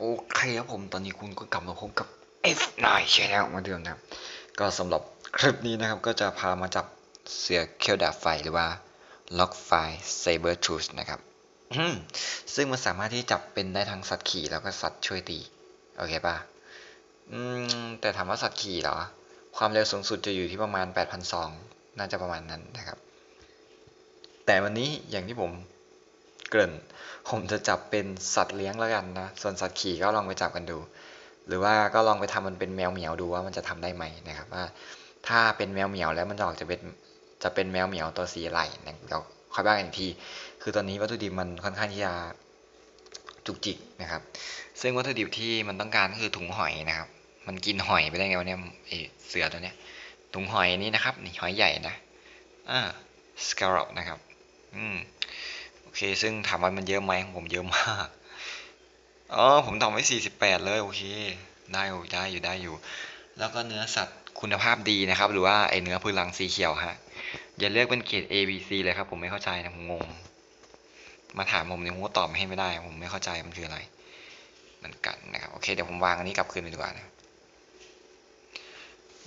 โอเคครับผมตอนนี้คุณก็กลับมาพบกับ F9 Channel มาเดิมนะครับ ก็สำหรับคลิปนี้นะครับก็จะพามาจับเสือเคียวดาบไฟหรือว่าล็อกไฟ Saber Tooth นะครับซึ่งมันสามารถที่จับเป็นได้ทั้งสัตว์ขี่แล้วก็สัตว์ช่วยตี โอเคป่ะแต่ถามว่าสัตว์ขี่เหรอ ความเร็วสูงสุดจะอยู่ที่ประมาณ 8,200 น่าจะประมาณนั้นนะครับ แต่วันนี้อย่างที่ผม เกริ่น ผมจะจับเป็นสัตว์เลี้ยงแล้วกันนะ ส่วนสัตว์ขี่ก็ลองไปจับกันดู หรือว่าก็ลองไปทำมันเป็นแมวเหมียวดูว่ามันจะทำได้ไหมนะครับว่า ถ้าเป็นแมวเหมียวแล้วมันออกจะเป็นจะเป็นแมวเหมียวตัวสีอะไรนะเดี๋ยวค่อยว่ากันอีกที คือตอนนี้วัตถุดิบมันค่อนข้างที่จะจุกจิกนะครับ ซึ่งวัตถุดิบที่มันต้องการก็คือถุงหอยนะครับ มันกินหอยไปได้ไงวะเนี่ยไอเสือตัวเนี้ย ถุงหอยนี้นะครับนี่หอยใหญ่นะอ่าสคาร์บนะครับ อืม โอเคซึ่งถามว่ามันเยอะไหมของผมเยอะมากอ๋อผมทำไว้สี่สิบแปดเลยโอเค ได้อยู่ได้อยู่ได้อยู่ แล้วก็เนื้อสัตว์คุณภาพดีนะครับ หรือว่าไอเนื้อพืนลังสีเขียวฮะ อย่าเลือกเป็นเกรด A B C เลยครับ ผมไม่เข้าใจนะผมงง มาถามผมเนี่ยผมก็ตอบให้ไม่ได้ ผมไม่เข้าใจมันคืออะไรมือนกันนะครับ โอเค เดี๋ยวผมวางอันนี้กลับคืนไปดีกว่านะ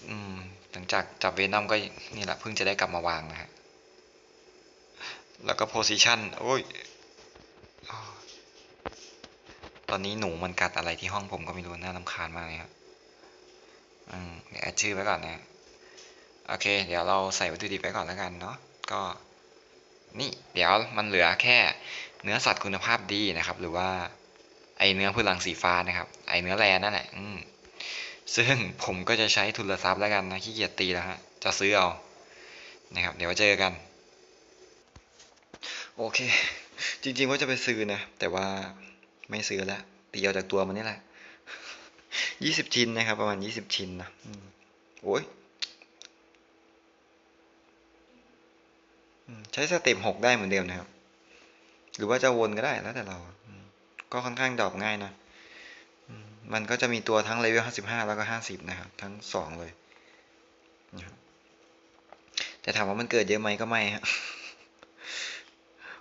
อืม หลังจากจับเวนอมก็นี่แหละเพิ่งจะได้กลับมาวางนะฮะ แล้วก็โพซิชันโอ้ย ตอนนี้หนูมันกัดอะไรที่ห้องผมก็ไม่รู้ น่ารำคาญมากเลยครับอืมเดี๋ยวแอดชื่อไว้ก่อนนะ โอเค เดี๋ยวเราใส่วัตถุดิบไปก่อนแล้วกันเนาะ ก็ นี่เดี๋ยวมันเหลือแค่เนื้อสัตว์คุณภาพดีนะครับ หรือว่าไอเนื้อพืนลังสีฟ้านะครับ ไอเนื้อแร่นั่นแหละอืมซึ่งผมก็จะใช้ทุนทรัพย์แล้วกันนะขี้เกียจตีแล้วฮะ จะซื้อเอา นะครับ เดี๋ยวเจอกัน โอเค จริงๆว่าจะไปซื้อนะ แต่ว่าไม่ซื้อแล้วตีเอาจากตัวมันนี่แหละยี่สิบชิ้นนะครับ ประมาณยี่สิบชิ้นนะโอ้ยใช้สเต็ปหกได้เหมือนเดิมนะครับ หรือว่าจะวนก็ได้แล้วแต่เรา ก็ค่อนข้างดอปง่ายนะ มันก็จะมีตัวทั้งเลเวลห้าสิบห้าแล้วก็ห้าสิบนะครับ ทั้งสองเลยแต่ถามว่ามันเกิดเยอะไหมก็ไม่ฮะ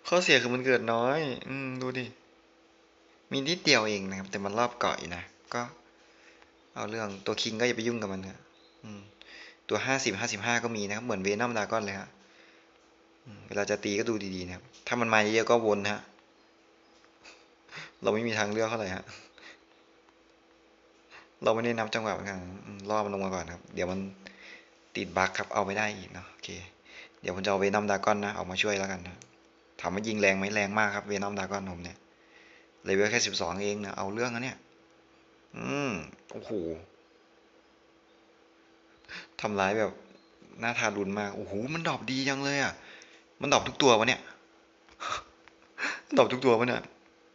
ข้อเสียคือมันเกิดน้อย อืม ดูดิ มีนิดเดียวเองนะครับ แต่มันรอบเกาะอยู่นะ ก็ เอาเรื่องตัวคิงก็อย่าไปยุ่งกับมันนะอืม ตัวห้าสิบห้าสิบห้าก็มีนะครับ เหมือนเวนอมดาก้อนเลยฮะเวลาจะตีก็ดูดีๆนะครับ ถ้ามันมาเยอะๆก็วนฮะ เราไม่มีทางเลือกเท่าไหร่ฮะ เราไม่ได้นับจังหวะเหมือนกันอืมล่อมันลงมาก่อนครับ เดี๋ยวมันติดบั๊กครับ เอาไม่ได้อีกเนาะ โอเค เดี๋ยวผมจะเอาเวนอมดาก้อนนะ ออกมาช่วยแล้วกันนะ ถามว่ายิงแรงไหมแรงมากครับเวนอมดากอนผมเนี่ยเลเวลแค่สิบสองเองนะเอาเรื่องนะเนี่ย อืมโอ้โหทำร้ายแบบน่าทารุณมาก โอ้โห มันดอปดีจังเลยอะ มันดอปทุกตัววะเนี่ย ดอปทุกตัววะเนี่ย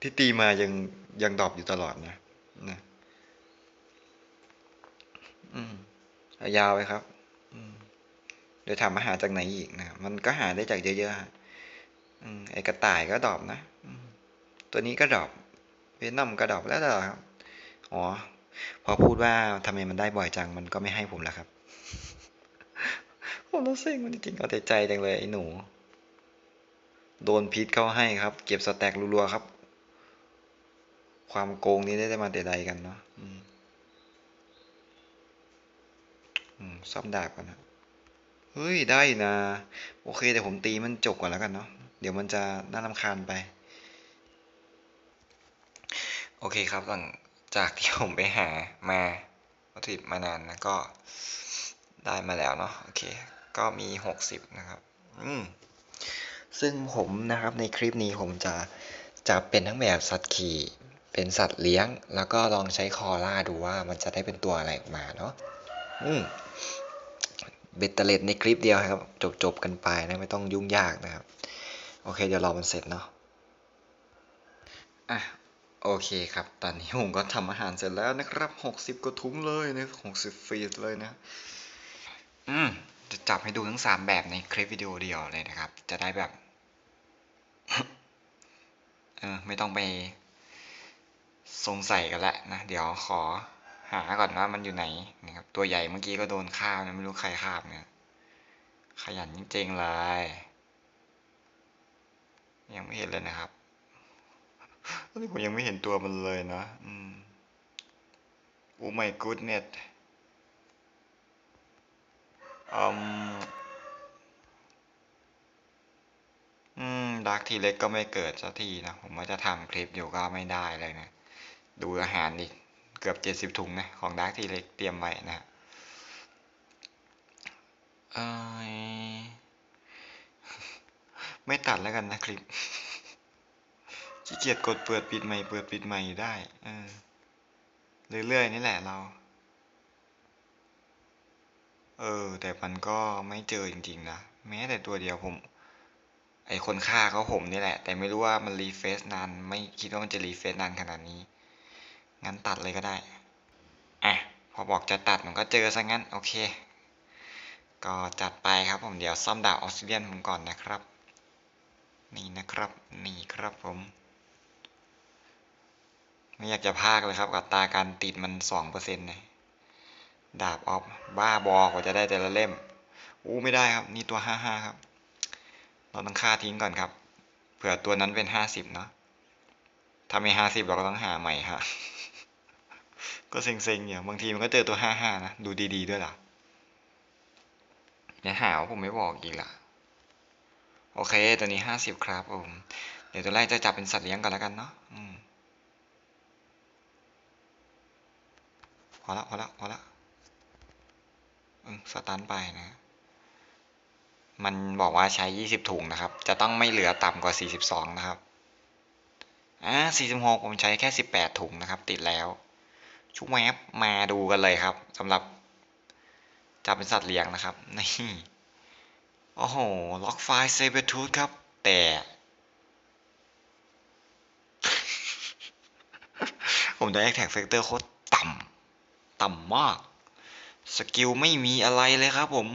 ที่ตีมายังยังดอปอยู่ตลอดนะนะอืมอายาวไปครับ อืมเดี๋ยวถามมาหาจากไหนอีกนะ มันก็หาได้จากเยอะๆฮะอืม ไอกระต่ายก็ดรอปนะ ตัวนี้ก็ดรอปเวนอมก็ดรอปแล้วแต่ครับอ๋อ พอพูดว่าทำไมมันได้บ่อยจัง มันก็ไม่ให้ผมแล้วครับ ผมต้องเซ็งมันจริงๆเอาแต่ใจจังเลยไอ้หนู โดนพิษเข้าให้ครับ เก็บสแต็กรัวๆครับ ความโกงนี้ได้มาแต่ใดกันเนาะอืมซ่อมดาบก่อนนะเฮ้ย ได้นะ โอเค แต่ผมตีมันจบก่อนแล้วกันเนาะ เดี๋ยวมันจะน่ารำคาญไป โอเคครับหลังจากที่ผมไปหามาวัตถุดิบมานานนะก็ได้มาแล้วเนาะโอเค ก็มีหกสิบนะครับ อืมซึ่งผมนะครับในคลิปนี้ผมจะจะเป็นทั้งแบบสัตว์ขี่เป็นสัตว์เลี้ยง แล้วก็ลองใช้คอล่าดูว่ามันจะได้เป็นตัวอะไรออกมาเนาะอืมเบ็ดเตล็ดในคลิปเดียวครับ จบจบกันไปนะ ไม่ต้องยุ่งยากนะครับ โอเค เดี๋ยวรอมันเสร็จเนาะอะโอเคครับ ตอนนี้ผมก็ทำอาหารเสร็จแล้วนะครับหกสิบกว่าถุงเลยนะหกสิบฟีดเลยนะ อืม จะจับให้ดูทั้งสามแบบในคลิปวิดีโอเดียวเลยนะครับ จะได้แบบ เออ ไม่ต้องไปสงสัยกันละนะ เดี๋ยวขอหาก่อนว่ามันอยู่ไหนนะครับ ตัวใหญ่เมื่อกี้ก็โดนฆ่านะไม่รู้ใครฆ่าเนี่ย ขยันจริงๆเลย ยังไม่เห็นเลยนะครับ ตอนนี้ผมยังไม่เห็นตัวมันเลยนะอืมโอ้ my goodness อืมอืมดักทีเล็กก็ไม่เกิดสักทีนะ ผมว่าจะทำคลิปอยู่ก็ไม่ได้เลยนะ ดูอาหารดิเกือบเจ็ดสิบถุงนะ ของดักทีเล็กเตรียมไว้นะเอ้ย ไม่ตัดแล้วกันนะคลิปขี้เกียจกดเปิดปิดใหม่เปิดปิดใหม่ได้เออเรื่อยๆนี่แหละเรา เออ แต่มันก็ไม่เจอจริงๆนะ แม้แต่ตัวเดียวผม ไอคนฆ่าเขาผมนี่แหละ แต่ไม่รู้ว่ามันรีเฟซนาน ไม่คิดว่ามันจะรีเฟซนานขนาดนี้ งั้นตัดเลยก็ได้ อะ พอบอกจะตัดมันก็เจอซะงั้น โอเค ก็จัดไปครับผมเดี๋ยวซ่อมดาบออสซิเดียนผมก่อนนะครับ นี่นะครับ นี่ครับผม ไม่อยากจะพากเลยครับกับตาการติดมันสองเปอร์เซ็นต์นะดาบออฟบ้าบอกว่าจะได้แต่ละเล่มอู้ไม่ได้ครับ นี่ตัวห้าห้าครับ เราต้องฆ่าทิ้งก่อนครับ เผื่อตัวนั้นเป็นห้าสิบเนาะถ้าไม่ห้าสิบเราก็ต้องหาใหม่ฮะก็เซ็งๆอย่างบางทีมันก็เจอตัวห้าห้านะ ดูดีๆด้วยล่ะอย่าหาว่าผมไม่บอกอีกล่ะ โอเค ตัวนี้ห้าสิบครับผม เดี๋ยวตัวแรกจะจับเป็นสัตว์เลี้ยงก่อนแล้วกันเนาะพอละพอละพอละสตันไปนะ มันบอกว่าใช้ยี่สิบถุงนะครับ จะต้องไม่เหลือต่ำกว่าสี่สิบสองนะครับ อ่าสี่สิบหกผมใช้แค่สิบแปดถุงนะครับ ติดแล้วชุกแมปมาดูกันเลยครับสำหรับจับเป็นสัตว์เลี้ยงนะครับ นี่ โอ้โห ล็อกไฟล์เซเบอร์ทูธครับ แต่ ผมได้แอคแท็กเฟกเตอร์โคตรต่ำ ต่ำมาก สกิลไม่มีอะไรเลยครับผม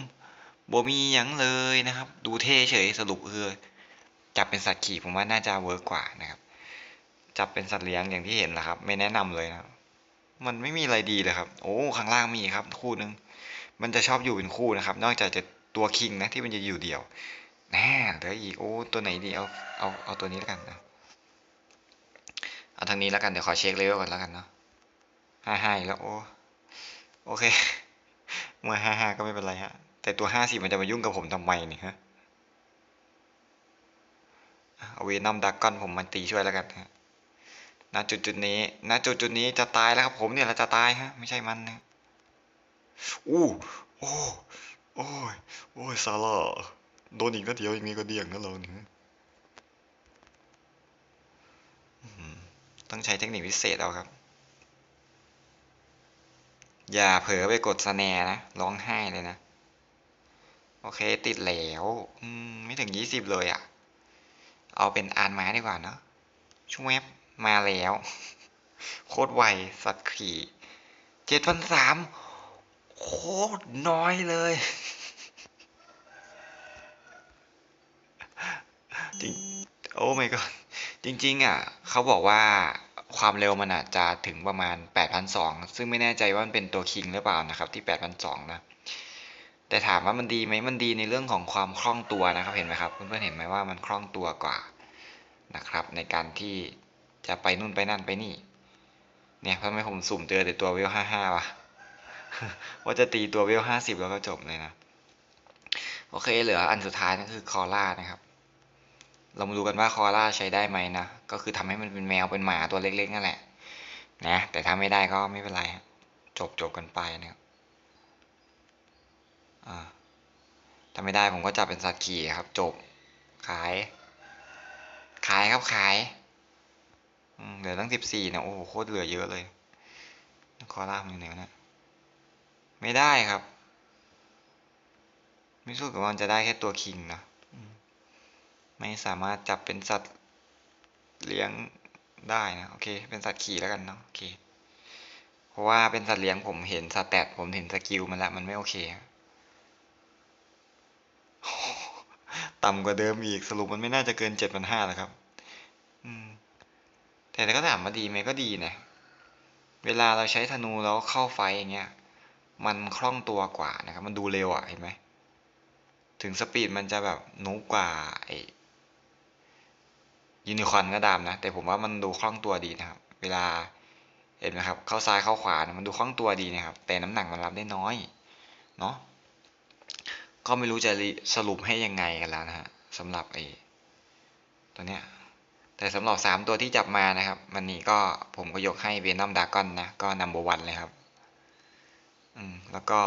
บ่มีหยังเลยนะครับ ดูเท่เฉยสรุปคือจับเป็นสัตว์ขี่ผมว่าน่าจะเวิร์กกว่านะครับ จับเป็นสัตว์เลี้ยงอย่างที่เห็นนะครับ ไม่แนะนำเลยนะมันไม่มีอะไรดีเลยครับ โอ้ข้างล่างมีครับ คู่หนึ่งมันจะชอบอยู่เป็นคู่นะครับ นอกจากจะ ตัวคิงนะที่มันจะอยู่เดี่ยวแน่เหลืออีกโอ้ตัวไหนดีเอาเอาเอาตัวนี้แล้วกันนะเอาทางนี้แล้วกันเดี๋ยวขอเช็คเลเวลก่อนแล้วกันเนาะห้าห้าแล้วโอ้โอเคเมื่อห้าห้าก็ไม่เป็นไรฮะแต่ตัวห้าสิบมันจะมายุ่งกับผมทำไมเนี่ยฮะเอาเวนอมดักกอนผมมาตีช่วยแล้วกันฮะณจุดจุดนี้ณจุดจุดนี้จะตายแล้วครับผมเนี่ยเราจะตายฮะไม่ใช่มันนะอู้โอ้ โอ้ย โอ้ย ซาร่าโดนอีกนัดเดียวอย่างนี้ก็เดี่ยงนะเราเนี่ยต้องใช้เทคนิคพิเศษเอาครับ อย่าเผลอไปกดสแนนะ ร้องไห้เลยนะ โอเคติดแล้วมไม่ถึงยี่สิบเลยอะ่ะ เอาเป็นอ่านม้าดีกว่าเนาะช่วยมาแล้ว โคตรไว สัตว์ขี่เจ็ดพันสาม โคตรน้อยเลย จริง โอ้ไม่ก็จริง ๆ อะ เขาบอกว่าความเร็วมันอาจจะถึงประมาณ 8,200 ซึ่งไม่แน่ใจว่ามันเป็นตัวคิงหรือเปล่านะครับ ที่ 8,200 นะ แต่ถามว่ามันดีไหมมันดีในเรื่องของความคล่องตัวนะครับ เห็นไหมครับ เพื่อนๆ เห็นไหมว่ามันคล่องตัวกว่านะครับ ในการที่จะไปนู่นไปนั่นไปนี่ เนี่ยทำไมผมสุ่มเจอแต่ตัวเว55วะ ว่าจะตีตัวเวล50แล้วก็จบเลยนะ โอเคเหลืออันสุดท้ายนั่นคือคอร่านะครับ เรามาดูกันว่าคอร่าใช้ได้ไหมนะ ก็คือทำให้มันเป็นแมวเป็นหมาตัวเล็กๆนั่นแหละนะแต่ถ้าไม่ได้ก็ไม่เป็นไรจบจบกันไปนะครับอ่าถ้าไม่ได้ผมก็จับเป็นสัตว์ขี่ครับ จบ ขาย ขายครับขายเหลือตั้งสิบสี่นี่ยโอ้โหโคตรเหลือเยอะเลยคอร่ามันอยู่ไหนวะเนี่ย ไม่ได้ครับ ไม่สู้กับมันจะได้แค่ตัวคิงนะไม่สามารถจับเป็นสัตว์เลี้ยงได้นะโอเค เป็นสัตว์ขี่แล้วกันเนาะโอเค เพราะว่าเป็นสัตว์เลี้ยงผมเห็นสแตทผมเห็นสกิลมันล้วมันไม่โอเคต่ำกว่าเดิมอีกสรุปมันไม่น่าจะเกินเจ็ดพันห้าแล้วครับ อืม แต่ก็ถามมาดีไหมก็ดีนะ เวลาเราใช้ธนูแล้วเข้าไฟอย่างเงี้ย มันคล่องตัวกว่านะครับ มันดูเร็วอะเห็นไหมถึงสปีดมันจะแบบนุกกว่าไอยูนิคอนก็ตามนะ แต่ผมว่ามันดูคล่องตัวดีนะครับ เวลาเห็นไหมครับ เข้าซ้ายเข้าขวานะมันดูคล่องตัวดีนะครับ แต่น้ำหนักมันรับได้น้อยเนาะก็ไม่รู้จะสรุปให้ยังไงกันแล้วนะฮะสำหรับไอ้ตัวเนี้ยแต่สำหรับสามตัวที่จับมานะครับมันนี่ก็ผมก็ยกให้เวนอมดากอนนะ ก็นัมเบอร์วันเลยครับ แล้วก็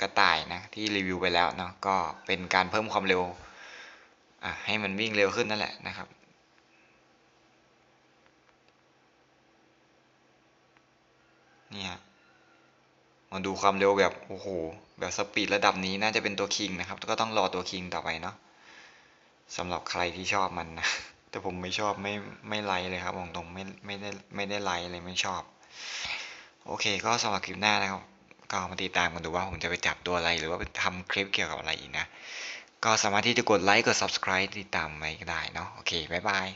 กระต่ายนะที่รีวิวไปแล้วเนาะก็เป็นการเพิ่มความเร็วอะให้มันวิ่งเร็วขึ้นนั่นแหละนะครับนี่ฮะมาดูความเร็วแบบโอ้โหแบบสปีดระดับนี้น่าจะเป็นตัวคิงนะครับ ก็ต้องรอตัวคิงต่อไปเนาะสำหรับใครที่ชอบมันนะแต่ผมไม่ชอบไม่ไม่ไลค์เลยครับบอกตรงไม่ไม่ได้ไม่ได้ไลค์เลยไม่ชอบ โอเคก็สำหรับคลิปหน้านะครับ ก็มาติดตามกันดูว่าผมจะไปจับตัวอะไร หรือว่าไปทำคลิปเกี่ยวกับอะไรอีกนะ ก็สามารถที่จะกดไลค์กด subscribe ติดตามไว้ก็ได้เนาะโอเคบ๊ายบาย